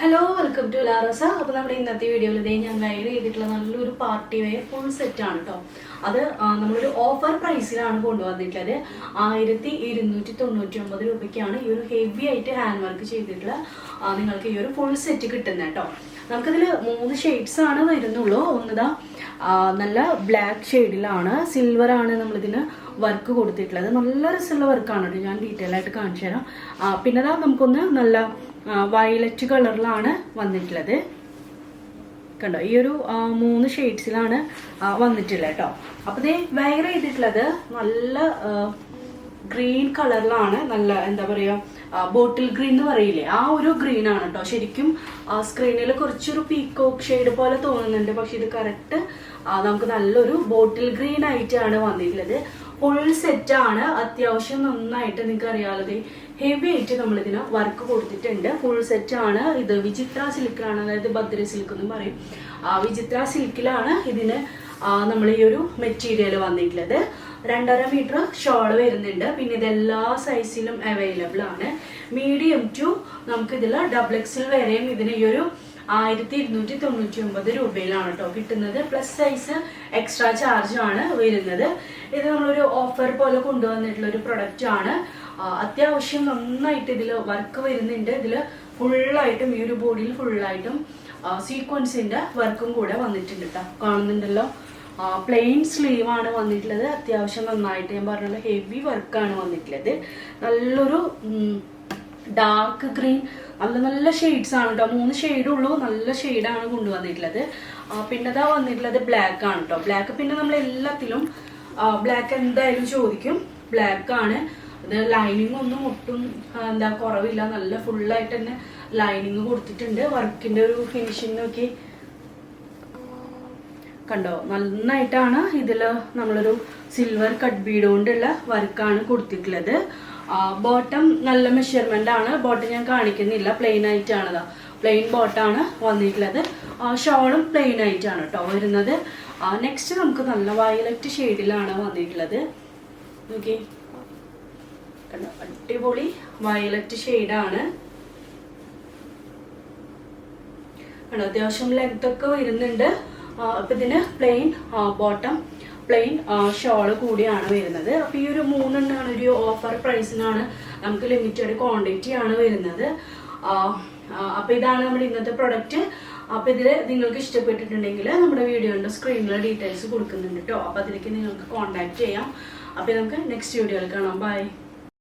Hello welcome to ലാറസ അപ്പോൾ നമ്മുടെ ഇന്നത്തെ വീഡിയോയിൽ ഇതേ ഞാൻ ഗൈഡ് ചെയ്തിട്ടുള്ള നല്ലൊരു പാർട്ടി വെയർ ഫുൾ സെറ്റ് ആണ് കേട്ടോ അത് നമ്മളൊരു ഓഫർ പ്രൈസിലാണ് കൊണ്ടുവന്നിട്ടുള്ളത്. ആയിരത്തി ഇരുന്നൂറ്റി തൊണ്ണൂറ്റി ഒമ്പത് രൂപയ്ക്കാണ് ഈ ഒരു ഹെവി ആയിട്ട് ഹാൻഡ് വർക്ക് ചെയ്തിട്ടുള്ള നിങ്ങൾക്ക് ഈ ഒരു ഫുൾ സെറ്റ് കിട്ടുന്നത് കേട്ടോ നമുക്കിതിൽ മൂന്ന് ഷെയ്ഡ്സ് ആണ് വരുന്നുള്ളൂ. ഒന്നതാ നല്ല ബ്ലാക്ക് ഷെയ്ഡിലാണ് സിൽവർ ആണ് നമ്മളിതിന് വർക്ക് കൊടുത്തിട്ടുള്ളത്. നല്ല രസമുള്ള വർക്കാണ് കേട്ടോ ഞാൻ ഡീറ്റെയിൽ ആയിട്ട് കാണിച്ചു തരാം പിന്നെ നമുക്കൊന്ന് നല്ല വയലറ്റ് കളറിലാണ് വന്നിട്ടുള്ളത്. കണ്ടോ ഈ ഒരു മൂന്ന് ഷെയ്ഡ്സിലാണ് വന്നിട്ടുള്ളത് കേട്ടോ. അപ്പോൾ ഇത് വെയർ ചെയ്തിട്ടുള്ളത് നല്ല ഗ്രീൻ കളറിലാണ് നല്ല എന്താ പറയുക ബോട്ടിൽ ഗ്രീൻ എന്ന് പറയില്ലേ ആ ഒരു ഗ്രീൻ ആണ് കേട്ടോ. ശരിക്കും സ്ക്രീനിൽ കുറച്ചൊരു പീക്കോക്ക് ഷെയ്ഡ് പോലെ തോന്നുന്നുണ്ട്. പക്ഷെ ഇത് കറക്റ്റ് നമുക്ക് നല്ലൊരു ബോട്ടിൽ ഗ്രീൻ ആയിട്ടാണ് വന്നിട്ടുള്ളത്. ഫുൾ സെറ്റ് ആണ്. അത്യാവശ്യം നന്നായിട്ട് നിങ്ങൾക്ക് അറിയാലോ ഹെവി ആയിട്ട് നമ്മൾ ഇതിന് വർക്ക് കൊടുത്തിട്ടുണ്ട്. ഫുൾ സെറ്റ് ആണ്. ഇത് വിചിത്ര സിൽക്കിലാണ് അതായത് ഭദ്ര സിൽക്ക് എന്ന് പറയും. ആ, വിചിത്ര സിൽക്കിലാണ് ഇതിന് നമ്മൾ ഈ ഒരു മെറ്റീരിയൽ വന്നിട്ടുള്ളത്. രണ്ടര മീറ്റർ ഷോൾ വരുന്നുണ്ട്. പിന്നെ ഇത് എല്ലാ സൈസിലും അവൈലബിൾ ആണ്. മീഡിയം ടു നമുക്ക് ഇതിൽ ഡബിൾ എക്സിൽ വരെയും ഇതിന് ഈ ഒരു ആയിരത്തി ഇരുന്നൂറ്റി തൊണ്ണൂറ്റി ഒമ്പത് രൂപയിലാണ് കേട്ടോ കിട്ടുന്നത്. പ്ലസ് സൈസ് എക്സ്ട്രാ ചാർജ് ആണ് വരുന്നത്. ഇത് നമ്മളൊരു ഓഫർ പോലെ കൊണ്ടുവന്നിട്ടുള്ള ഒരു പ്രൊഡക്റ്റ് ആണ്. അത്യാവശ്യം നന്നായിട്ട് ഇതിൽ വർക്ക് വരുന്നുണ്ട്. ഇതിൽ ഫുള്ളായിട്ടും ഈ ഒരു ബോഡിയിൽ ഫുള്ളായിട്ടും സീക്വൻസിന്റെ വർക്കും കൂടെ വന്നിട്ടുണ്ട് കേട്ടോ കാണുന്നുണ്ടല്ലോ? പ്ലെയിൻ സ്ലീവ് ആണ് വന്നിട്ടുള്ളത്. അത്യാവശ്യം നന്നായിട്ട് ഞാൻ പറഞ്ഞുള്ള ഹെവി വർക്കാണ് വന്നിട്ടുള്ളത്. നല്ലൊരു ഡാർക്ക് ഗ്രീൻ നല്ല നല്ല ഷെയ്ഡ്സ് ആണ് കേട്ടോ മൂന്ന് ഷെയ്ഡ് ഉള്ളൂ. നല്ല ഷെയ്ഡാണ് കൊണ്ടുവന്നിട്ടുള്ളത്. പിന്നെ ഇതാ വന്നിട്ടുള്ളത് ബ്ലാക്ക് ആണ് കേട്ടോ ബ്ലാക്ക് പിന്നെ നമ്മൾ എല്ലാത്തിലും ബ്ലാക്ക് എന്തായാലും ചോദിക്കും. ബ്ലാക്ക് ആണ്. ഇത് ലൈനിങ് ഒന്നും ഒട്ടും എന്താ കുറവില്ല. നല്ല ഫുള്ളായിട്ട് തന്നെ ലൈനിങ് കൊടുത്തിട്ടുണ്ട്. വർക്കിന്റെ ഒരു ഫിനിഷിംഗ് നോക്കി. കണ്ടോ? നന്നായിട്ടാണ് ഇതിൽ നമ്മളൊരു സിൽവർ കട്ട് ബീഡ് കൊണ്ടുള്ള വർക്കാണ് കൊടുത്തിട്ടുള്ളത്. ബോട്ടം നല്ല മെഷർമെന്റ് ആണ്. ബോട്ടം ഞാൻ കാണിക്കുന്നില്ല. പ്ലെയിൻ ആയിട്ടാണ് പ്ലെയിൻ ബോട്ടാണ് വന്നിട്ടുള്ളത്. ഷോളും പ്ലെയിൻ ആയിട്ടാണ് കേട്ടോ വരുന്നത്. നെക്സ്റ്റ് നമുക്ക് നല്ല വയലറ്റ് ഷെയ്ഡിലാണ് വന്നിട്ടുള്ളത്. നോക്കി. കണ്ടോ? അടിപൊളി വയലറ്റ് ഷെയ്ഡാണ് കണ്ടോ? അത്യാവശ്യം ലെങ്ത് ഒക്കെ വരുന്നുണ്ട്. അപ്പൊ ഇതിന് പ്ലെയിൻ ബോട്ടം പ്ലെയിൻ ഷോൾ കൂടിയാണ് വരുന്നത്. അപ്പൊ ഈ ഒരു മൂന്നെണ്ണാണ് ഒരു ഓഫർ പ്രൈസിനാണ് നമുക്ക് ലിമിറ്റഡ് ക്വാണ്ടിറ്റി ആണ് വരുന്നത്. ആ, ആ, അപ്പൊ ഇതാണ് നമ്മുടെ ഇന്നത്തെ പ്രൊഡക്റ്റ് അപ്പൊ ഇതിൽ നിങ്ങൾക്ക് ഇഷ്ടപ്പെട്ടിട്ടുണ്ടെങ്കിൽ നമ്മുടെ വീഡിയോയുടെ സ്ക്രീനിൽ ഡീറ്റെയിൽസ് കൊടുക്കുന്നുണ്ട് കേട്ടോ അപ്പൊ അതിലേക്ക് നിങ്ങൾക്ക് കോൺടാക്ട് ചെയ്യാം. അപ്പൊ നമുക്ക് നെക്സ്റ്റ് വീഡിയോയിൽ കാണാം. ബൈ